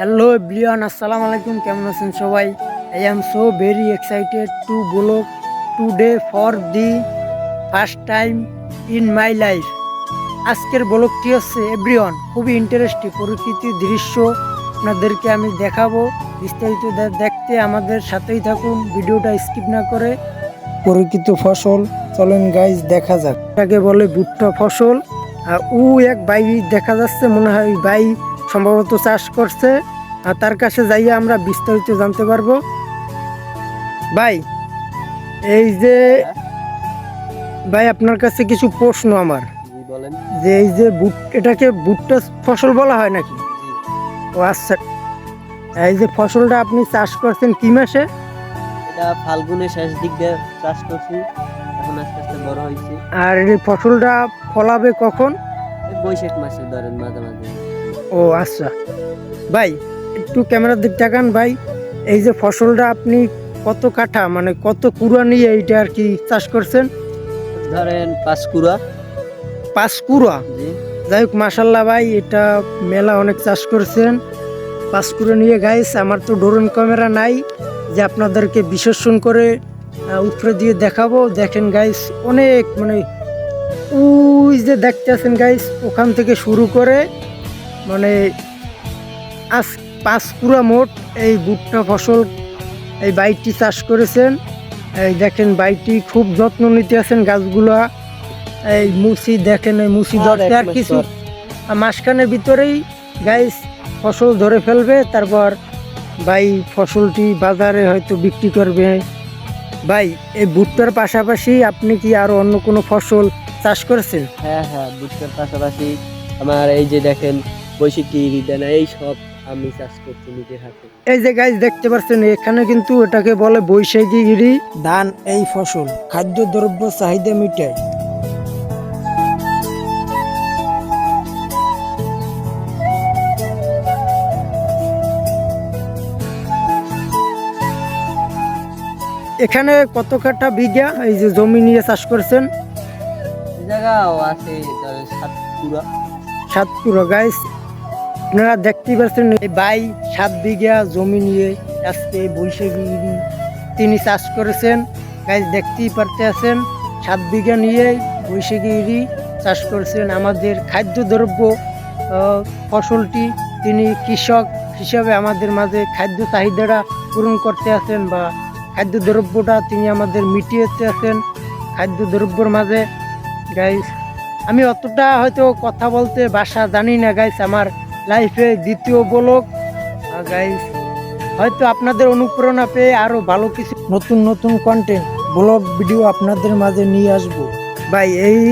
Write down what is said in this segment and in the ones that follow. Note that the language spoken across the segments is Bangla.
হ্যালো এভরিওয়ান আসসালামু আলাইকুম কেমন আছেন সবাই? I am so very excited to blog today for the first time in my life আজকের ব্লগটি হচ্ছে এভরিওয়ান খুবই ইন্টারেস্টিং প্রকৃতির দৃশ্য। আপনাদেরকে আমি দেখাবো, বিস্তারিত দেখতে আমাদের সাথেই থাকুন, ভিডিওটা স্কিপ না করে প্রকৃত ফসল। চলেন গাইজ দেখা যাক। এটাকে বলে ভুট্টা ফসল। আর উ এক বাই দেখা যাচ্ছে, মনে হয় বাই সম্ভবত চাষ করছে আর তার কাছে যাইয়ে আমরা বিস্তারিত জানতে পারব। ভাই এই যে ভাই আপনার কাছে কিছু প্রশ্ন আমার। বলেন। যে এই যে বুট এটাকে ভুট্টা ফসল বলা হয় নাকি? ও আচ্ছা এই যে ফসলটা আপনি চাষ করছেন কি মাসে? এটা ফাল্গুনের শেষ দিক দিয়ে চাষ করছি এখন আস্তে আস্তে বড় হয়েছে। আর এই ফসলটা ফলাবে কখন? বৈশাখ মাসে ধরেন মাঝে মাঝে ও আচ্ছা। ভাই একটু ক্যামেরার দিক তাকান ভাই। এই যে ফসলটা আপনি কত কাঠা মানে কত কুড়া নিয়ে এইটা আর কি চাষ করছেন? ধরেন পাঁচ কুড়া। পাঁচ কুড়া? যাই হোক মাসাল্লাহ ভাই এটা মেলা অনেক চাষ করছেন। পাঁচ কুড়া নিয়ে গাইস আমার তো ড্রোন ক্যামেরা নাই যে আপনাদেরকে বিশ্লেষণ করে উপরে দিয়ে দেখাবো। দেখেন গাইস অনেক মানে ওই যে দেখতে আছেন গাইস ওখান থেকে শুরু করে মানে আজ পাঁচ পুরা মোট এই ভুট্টা ফসল এই বাইকটি চাষ করেছেন। এই দেখেন বাইকটি খুব যত্ন নিতে আছেন গাছগুলা। এই মুসি দেখেন এই মুসি ধরতে আর কিছু মাসখানের ভিতরেই গাইস ফসল ধরে ফেলবে তারপর ভাই ফসলটি বাজারে হয়তো বিক্রি করবে। ভাই এই ভুট্টার পাশাপাশি আপনি কি আরও অন্য কোনো ফসল চাষ করেছেন? হ্যাঁ হ্যাঁ বুঝতে পাশাপাশি আমার এই যে দেখেন বৈশাখী রিদানা এই সব আমি চাষ করছি নিজের হাতে। এই যে গাছ দেখতে পাচ্ছেন এখানে কিন্তু এটাকে বলে বৈশাখী গিরি ধান এই ফসল খাদ্য দ্রব্য চাহিদা মিটায়। এখানে কত কাঠা বিঘা এই যে জমি নিয়ে চাষ করছেন? এই জায়গাও আছে ধরেন সাত কুড়া সাত পুরো গাইস আপনারা দেখতেই পাচ্ছেন এই বাই সাত বিঘা জমি নিয়ে আজকে বৈশাখী তিনি চাষ করেছেন। গাইস দেখতেই পারতে আছেন সাত বিঘা নিয়ে বৈশাখী চাষ করেছেন। আমাদের খাদ্যদ্রব্য আহ, ফসলটি তিনি কৃষক হিসাবে আমাদের মাঝে খাদ্য চাহিদাটা পূরণ করতে আছেন বা খাদ্যদ্রব্যটা তিনি আমাদের মিটিয়েতে আছেন খাদ্যদ্রব্যর মাঝে। গাইস আমি অতটা হয়তো কথা বলতে ভাষা জানি না গাইস আমার লাইফে দ্বিতীয় ব্লগ গাইস হয়তো আপনাদের অনুপ্রেরণা পেয়ে আরও ভালো কিছু নতুন নতুন কন্টেন্ট ব্লগ ভিডিও আপনাদের মাঝে নিয়ে আসব। ভাই এই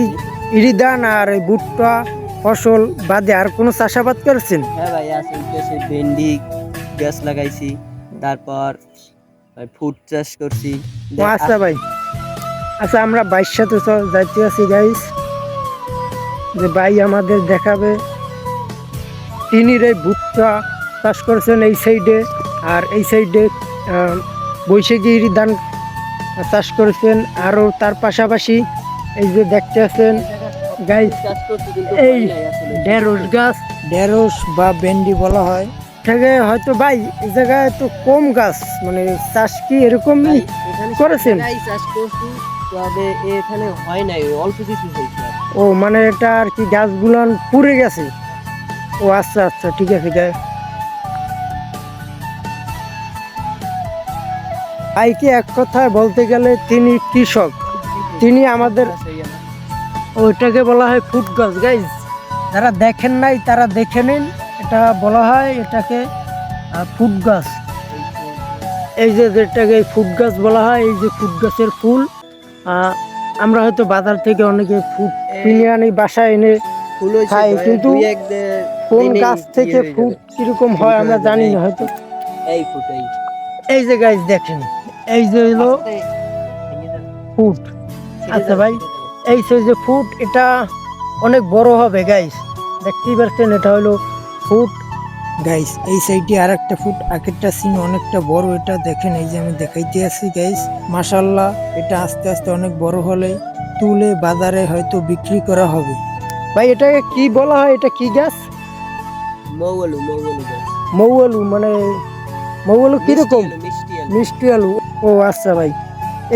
ইরিদান আর এই ভুট্টা ফসল বাদে আর কোনো চাষাবাদ করেছেন? হ্যাঁ ভাই আছে উঠেছে ভেন্ডি গাছ লাগাইছি তারপর ভাই ফুড চাষ করছি। আচ্ছা ভাই আচ্ছা আমরা বাইর সাথে যাইতে আছি গাইস যে ভাই আমাদের দেখাবে। তিনি এই ভুট্টা চাষ করেছেন এই সাইডে আর এই সাইডে বৈশাখীর ধান চাষ করেছেন। আরও তার পাশাপাশি এই যে দেখতে আছেন কিন্তু এই ঢেঁড়স গাছ। ঢেঁড়স বা ভেন্ডি বলা হয়। থেকে হয়তো ভাই এই জায়গায় তো কম গাছ মানে চাষ কি এরকমই করেছেন? সব জায়গায় চাষ করছি তবে এখানে হয় নাই অল্প কিছু হয়েছে। ও মানে এটা আর কি গাছগুলো পুড়ে গেছে। ও আচ্ছা আচ্ছা ঠিক আছে গায়ে ভাইকে এক কথায় বলতে গেলে তিনি কৃষক। তিনি আমাদের ওইটাকে বলা হয় ফুট গাছ গাইজ যারা দেখেন নাই তারা দেখে নিন। এটা বলা হয় এটাকে ফুট গাছ। এই যে যেটাকে ফুট গাছ বলা হয় এই যে ফুট গাছের ফুল আহ, আমরা হয়তো বাজার থেকে অনেকে ফুট কিনে আনি বাসায় এনে ফুল খাই, কিন্তু কোন গাছ ইয়ে থেকে ফুট। কীরকম হয় আমরা জানি না হয়তো। এই ফুট এই যে গাছ দেখেন এই যে হলো। ফুট। আচ্ছা ভাই। এই যে ফুট এটা অনেক বড় হবে গাইস দেখতেই পাচ্ছেন এটা হলো ফুট। গাইস এই সাইডে আর একটা ফুট আগেরটা সিন অনেকটা বড় এটা দেখেন এই যে আমি দেখাইতে আছি গাইস মাশাল্লাহ এটা আস্তে আস্তে অনেক বড় হলে তুলে বাজারে হয়তো বিক্রি করা হবে। ভাই এটাকে কি বলা হয়? এটা কি গাছ? মৌলু মৌলু গাছ। মৌ আলু মানে মৌ আলু কীরকম? মিষ্টি আলু। ও আচ্ছা ভাই।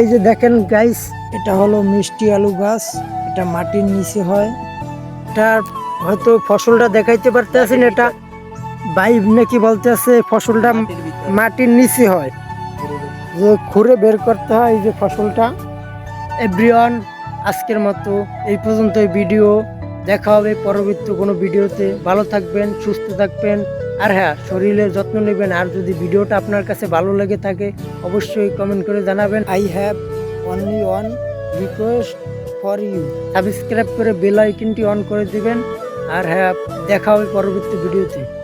এই যে দেখেন গাইস এটা হলো মিষ্টি আলু গাছ। এটা মাটির নিচে হয়। এটার হয়তো ফসলটা দেখাইতে পারতেছেন এটা ভাই নাকি বলতে আছে ফসলটা মাটির নিচে হয়। যে খুঁড়ে বের করতে হয় এই যে ফসলটা। এভরিওয়ান আজকের মতো এই পর্যন্ত ভিডিও দেখা হবে পরবর্তী কোনো ভিডিওতে। ভালো থাকবেন, সুস্থ থাকবেন। আর হ্যাঁ শরীরের যত্ন নেবেন। আর যদি ভিডিওটা আপনার কাছে ভালো লেগে থাকে, অবশ্যই কমেন্ট করে জানাবেন। I have only one request for you subscribe করে বেল আইকনটি অন করে দেবেন। আর হ্যাঁ দেখা হবে পরবর্তী ভিডিওতে।